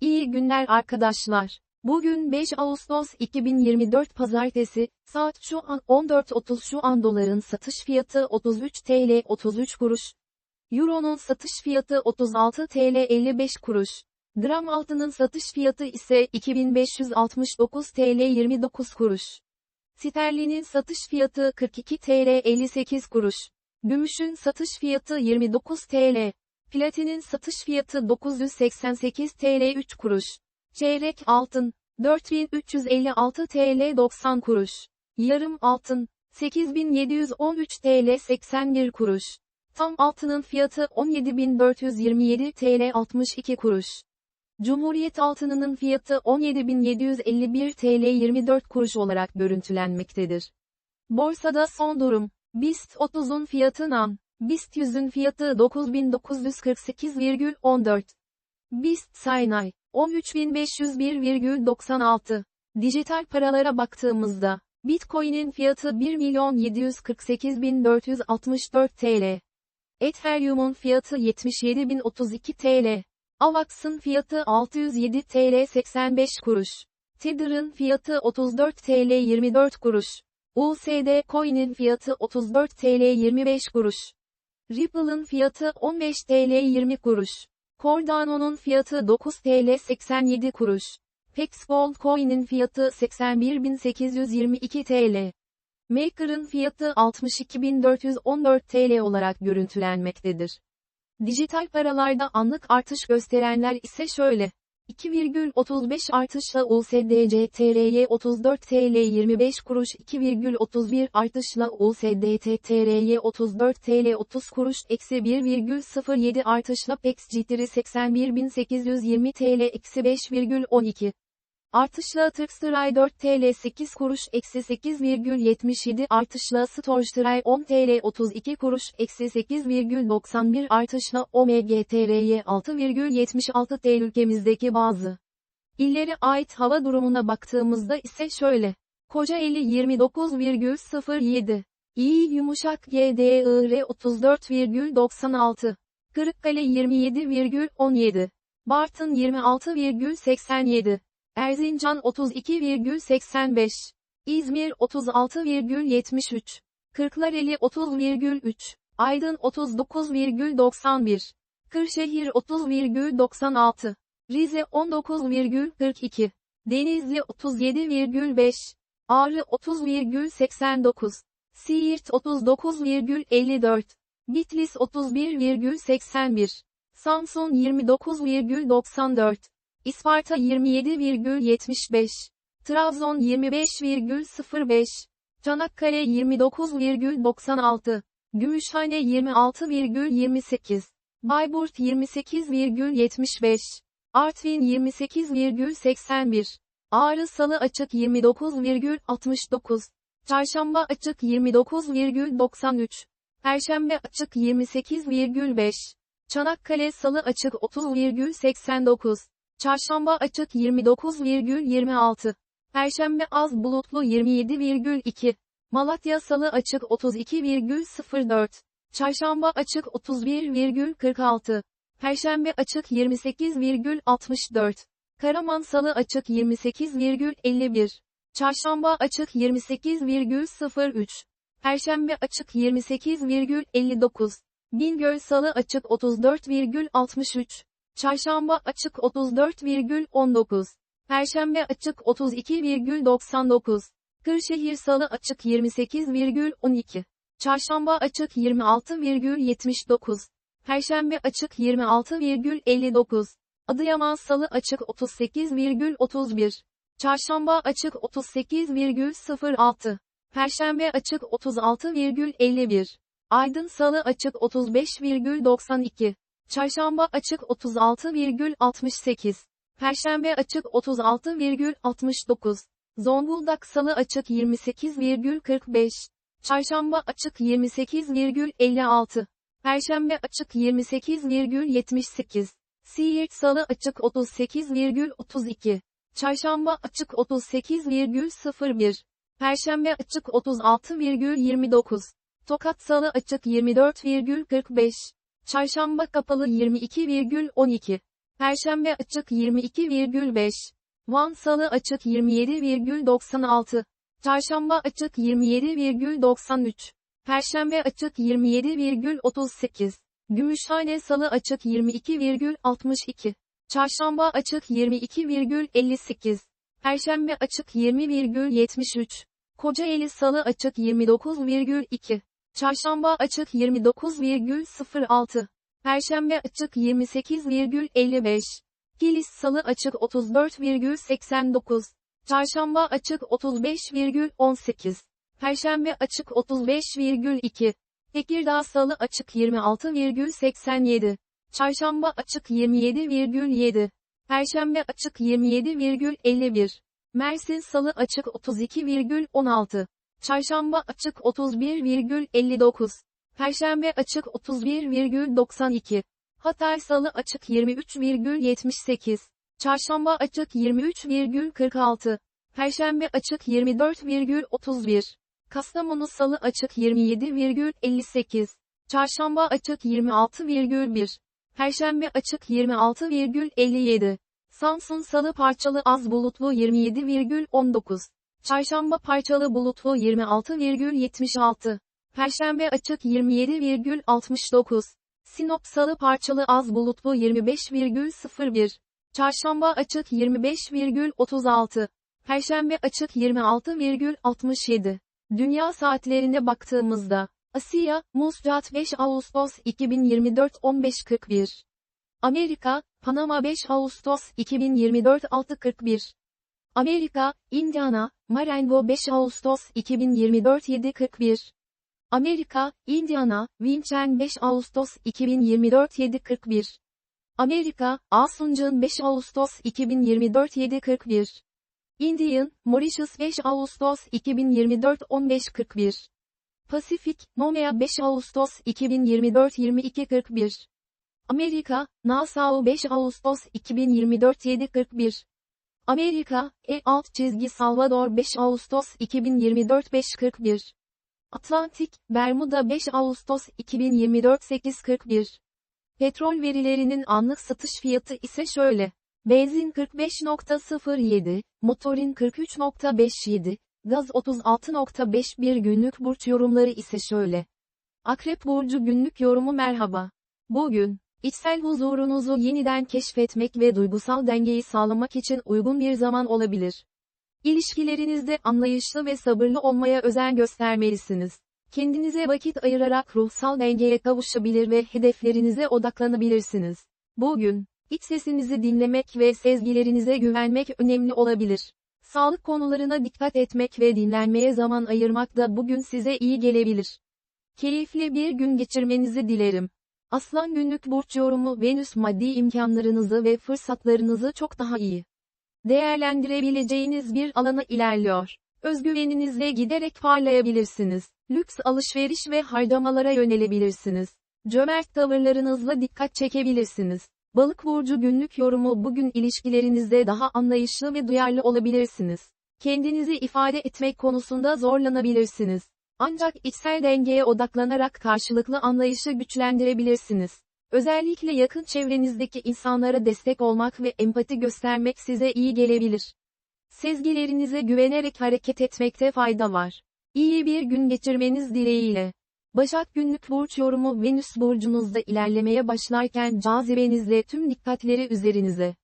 İyi günler arkadaşlar. Bugün 5 Ağustos 2024 Pazartesi, saat şu an 14.30 şu an doların satış fiyatı 33 TL 33 kuruş. Euro'nun satış fiyatı 36 TL 55 kuruş. Gram altının satış fiyatı ise 2569 TL 29 kuruş. Sterlinin satış fiyatı 42 TL 58 kuruş. Gümüşün satış fiyatı 29 TL. Platinin satış fiyatı 988 TL 3 kuruş. Çeyrek altın 4356 TL 90 kuruş. Yarım altın 8713 TL 81 kuruş. Tam altının fiyatı 17427 TL 62 kuruş. Cumhuriyet altınının fiyatı 17751 TL 24 kuruş olarak görüntülenmektedir. Borsada son durum. BIST 30'un fiyatı NAN. BIST 100'ün fiyatı 9948,14. BIST Saynay 13501,96. Dijital paralara baktığımızda, Bitcoin'in fiyatı 1.748.464 TL. Ethereum'un fiyatı 77.032 TL. AVAX'ın fiyatı 607 TL 85 kuruş. Tether'ın fiyatı 34 TL 24 kuruş. USD Coin'in fiyatı 34 TL 25 kuruş. Ripple'ın fiyatı 15 TL 20 kuruş. Cardano'nun fiyatı 9 TL 87 kuruş. Pex Gold Coin'in fiyatı 81.822 TL. Maker'ın fiyatı 62.414 TL olarak görüntülenmektedir. Dijital paralarda anlık artış gösterenler ise şöyle. 2,35 artışla USDC TRY 34 TL 25 kuruş 2,31 artışla USDT TRY 34 TL 30 kuruş eksi 1,07 artışla PEX Jitteri 81.820 TL eksi 5,12 Artışla Turkstray 4 TL 8 kuruş eksi 8,77 artışla Storstray 10 TL 32 kuruş eksi 8,91 artışla OMGTRY 6,76 TL ülkemizdeki bazı illere ait hava durumuna baktığımızda ise şöyle. Kocaeli 29,07 İyi yumuşak GDIR 34,96 Kırıkkale 27,17 Bartın 26,87 Erzincan 32,85. İzmir 36,73. Kırklareli 30,3. Aydın 39,91. Kırşehir 30,96. Rize 19,42. Denizli 37,5. Ağrı 30,89. Siirt 39,54. Bitlis 31,81. Samsun 29,94. İsparta 27,75. Trabzon 25,05. Çanakkale 29,96. Gümüşhane 26,28. Bayburt 28,75. Artvin 28,81. Ağrı Salı açık 29,69. Çarşamba açık 29,93. Perşembe açık 28,5. Çanakkale Salı açık 30,89. Çarşamba açık 29,26. Perşembe az bulutlu 27,2. Malatya Salı açık 32,04. Çarşamba açık 31,46. Perşembe açık 28,64. Karaman Salı açık 28,51. Çarşamba açık 28,03. Perşembe açık 28,59. Bingöl Salı açık 34,63. Çarşamba açık 34,19. Perşembe açık 32,99. Kırşehir Salı açık 28,12. Çarşamba açık 26,79. Perşembe açık 26,59. Adıyaman Salı açık 38,31. Çarşamba açık 38,06. Perşembe açık 36,51. Aydın Salı açık 35,92. Çarşamba açık 36,68. Perşembe açık 36,69. Zonguldak Salı açık 28,45. Çarşamba açık 28,56. Perşembe açık 28,78. Siirt Salı açık 38,32. Çarşamba açık 38,01. Perşembe açık 36,29. Tokat Salı açık 24,45. Çarşamba kapalı 22,12. Perşembe açık 22,5. Van Salı açık 27,96. Çarşamba açık 27,93. Perşembe açık 27,38. Gümüşhane Salı açık 22,62. Çarşamba açık 22,58. Perşembe açık 20,73. Kocaeli Salı açık 29,2. Çarşamba açık 29,06. Perşembe açık 28,55. Kilis Salı açık 34,89. Çarşamba açık 35,18. Perşembe açık 35,2. Tekirdağ Salı açık 26,87. Çarşamba açık 27,7. Perşembe açık 27,51. Mersin Salı açık 32,16. Çarşamba açık 31,59. Perşembe açık 31,92. Hatay Salı açık 23,78. Çarşamba açık 23,46. Perşembe açık 24,31. Kastamonu Salı açık 27,58. Çarşamba açık 26,1. Perşembe açık 26,57. Samsun Salı parçalı az bulutlu 27,19. Çarşamba parçalı bulutlu 26,76. Perşembe açık 27,69. Sinop Salı parçalı az bulutlu 25,01. Çarşamba açık 25,36. Perşembe açık 26,67. Dünya saatlerine baktığımızda, Asya, Muscat 5 Ağustos 2024 15.41. Amerika, Panama 5 Ağustos 2024 6.41. Amerika, Indiana, Marengo 5 Ağustos 2024 7.41. Amerika, Indiana, Winchell 5 Ağustos 2024 7.41. Amerika, Asuncan 5 Ağustos 2024 7.41. Indian, Mauritius 5 Ağustos 2024 15.41. Pasifik, Nomea 5 Ağustos 2024 22.41. Amerika, Nassau 5 Ağustos 2024 7.41. Amerika, E alt çizgi Salvador 5 Ağustos 2024 5.41. Atlantik, Bermuda 5 Ağustos 2024 8.41. Petrol verilerinin anlık satış fiyatı ise şöyle. Benzin 45.07, motorin 43.57, gaz 36.51 günlük burç yorumları ise şöyle. Akrep Burcu günlük yorumu merhaba. Bugün, içsel huzurunuzu yeniden keşfetmek ve duygusal dengeyi sağlamak için uygun bir zaman olabilir. İlişkilerinizde anlayışlı ve sabırlı olmaya özen göstermelisiniz. Kendinize vakit ayırarak ruhsal dengeye kavuşabilir ve hedeflerinize odaklanabilirsiniz. Bugün, iç sesinizi dinlemek ve sezgilerinize güvenmek önemli olabilir. Sağlık konularına dikkat etmek ve dinlenmeye zaman ayırmak da bugün size iyi gelebilir. Keyifli bir gün geçirmenizi dilerim. Aslan günlük burç yorumu Venüs maddi imkanlarınızı ve fırsatlarınızı çok daha iyi değerlendirebileceğiniz bir alana ilerliyor. Özgüveninizle giderek parlayabilirsiniz. Lüks alışveriş ve harcamalara yönelebilirsiniz. Cömert tavırlarınızla dikkat çekebilirsiniz. Balık burcu günlük yorumu bugün ilişkilerinizde daha anlayışlı ve duyarlı olabilirsiniz. Kendinizi ifade etmek konusunda zorlanabilirsiniz. Ancak içsel dengeye odaklanarak karşılıklı anlayışı güçlendirebilirsiniz. Özellikle yakın çevrenizdeki insanlara destek olmak ve empati göstermek size iyi gelebilir. Sezgilerinize güvenerek hareket etmekte fayda var. İyi bir gün geçirmeniz dileğiyle. Başak günlük burç yorumu Venüs burcunuzda ilerlemeye başlarken cazibenizle tüm dikkatleri üzerinize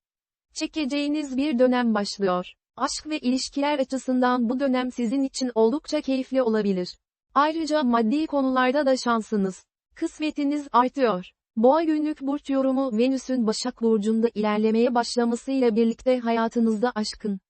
çekeceğiniz bir dönem başlıyor. Aşk ve ilişkiler açısından bu dönem sizin için oldukça keyifli olabilir. Ayrıca maddi konularda da şansınız, kısmetiniz artıyor. Boğa günlük burç yorumu Venüs'ün Başak Burcu'nda ilerlemeye başlamasıyla birlikte hayatınızda aşkın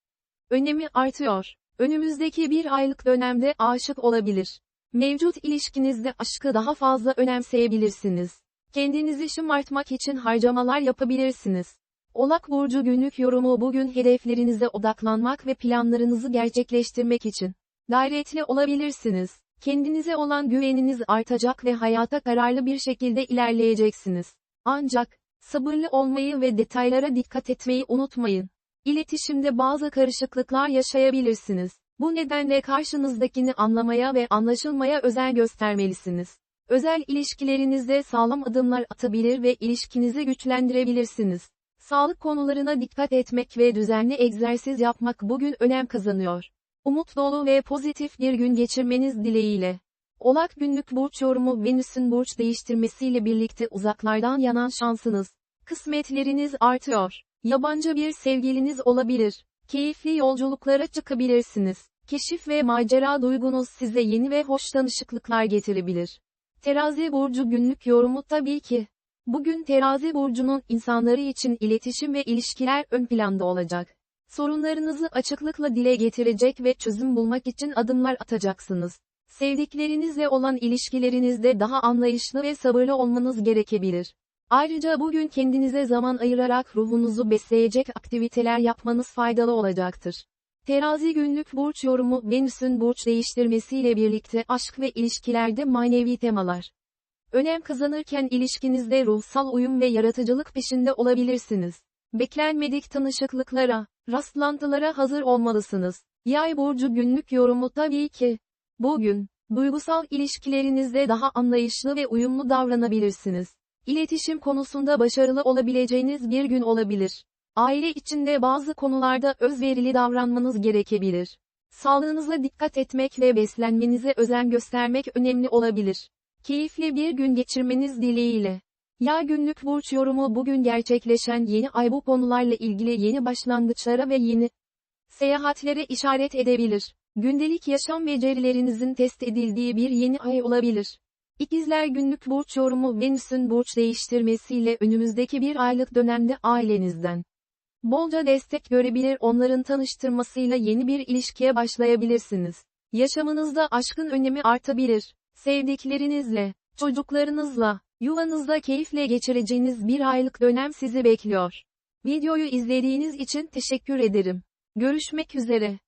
önemi artıyor. Önümüzdeki bir aylık dönemde aşık olabilir. Mevcut ilişkinizde aşkı daha fazla önemseyebilirsiniz. Kendinizi şımartmak için harcamalar yapabilirsiniz. Olak Burcu günlük yorumu bugün hedeflerinize odaklanmak ve planlarınızı gerçekleştirmek için gayretli olabilirsiniz. Kendinize olan güveniniz artacak ve hayata kararlı bir şekilde ilerleyeceksiniz. Ancak, sabırlı olmayı ve detaylara dikkat etmeyi unutmayın. İletişimde bazı karışıklıklar yaşayabilirsiniz. Bu nedenle karşınızdakini anlamaya ve anlaşılmaya özen göstermelisiniz. Özel ilişkilerinizde sağlam adımlar atabilir ve ilişkinizi güçlendirebilirsiniz. Sağlık konularına dikkat etmek ve düzenli egzersiz yapmak bugün önem kazanıyor. Umut dolu ve pozitif bir gün geçirmeniz dileğiyle. Oğlak günlük burç yorumu Venüs'ün burç değiştirmesiyle birlikte uzaklardan yanan şansınız, kısmetleriniz artıyor. Yabancı bir sevgiliniz olabilir. Keyifli yolculuklara çıkabilirsiniz. Keşif ve macera duygunuz size yeni ve hoş tanışıklıklar getirebilir. Terazi burcu günlük yorumu tabii ki. Bugün terazi burcunun insanları için iletişim ve ilişkiler ön planda olacak. Sorunlarınızı açıklıkla dile getirecek ve çözüm bulmak için adımlar atacaksınız. Sevdiklerinizle olan ilişkilerinizde daha anlayışlı ve sabırlı olmanız gerekebilir. Ayrıca bugün kendinize zaman ayırarak ruhunuzu besleyecek aktiviteler yapmanız faydalı olacaktır. Terazi günlük burç yorumu Venüs'ün burç değiştirmesiyle birlikte aşk ve ilişkilerde manevi temalar. Önem kazanırken ilişkinizde ruhsal uyum ve yaratıcılık peşinde olabilirsiniz. Beklenmedik tanışıklıklara, rastlantılara hazır olmalısınız. Yay burcu günlük yorumu tabii ki. Bugün, duygusal ilişkilerinizde daha anlayışlı ve uyumlu davranabilirsiniz. İletişim konusunda başarılı olabileceğiniz bir gün olabilir. Aile içinde bazı konularda özverili davranmanız gerekebilir. Sağlığınıza dikkat etmek ve beslenmenize özen göstermek önemli olabilir. Keyifli bir gün geçirmeniz dileğiyle. Ya günlük burç yorumu bugün gerçekleşen yeni ay bu konularla ilgili yeni başlangıçlara ve yeni seyahatlere işaret edebilir. Gündelik yaşam becerilerinizin test edildiği bir yeni ay olabilir. İkizler günlük burç yorumu Venüs'ün burç değiştirmesiyle önümüzdeki bir aylık dönemde ailenizden bolca destek görebilir onların tanıştırmasıyla yeni bir ilişkiye başlayabilirsiniz. Yaşamınızda aşkın önemi artabilir. Sevdiklerinizle, çocuklarınızla, yuvanızda keyifle geçireceğiniz bir aylık dönem sizi bekliyor. Videoyu izlediğiniz için teşekkür ederim. Görüşmek üzere.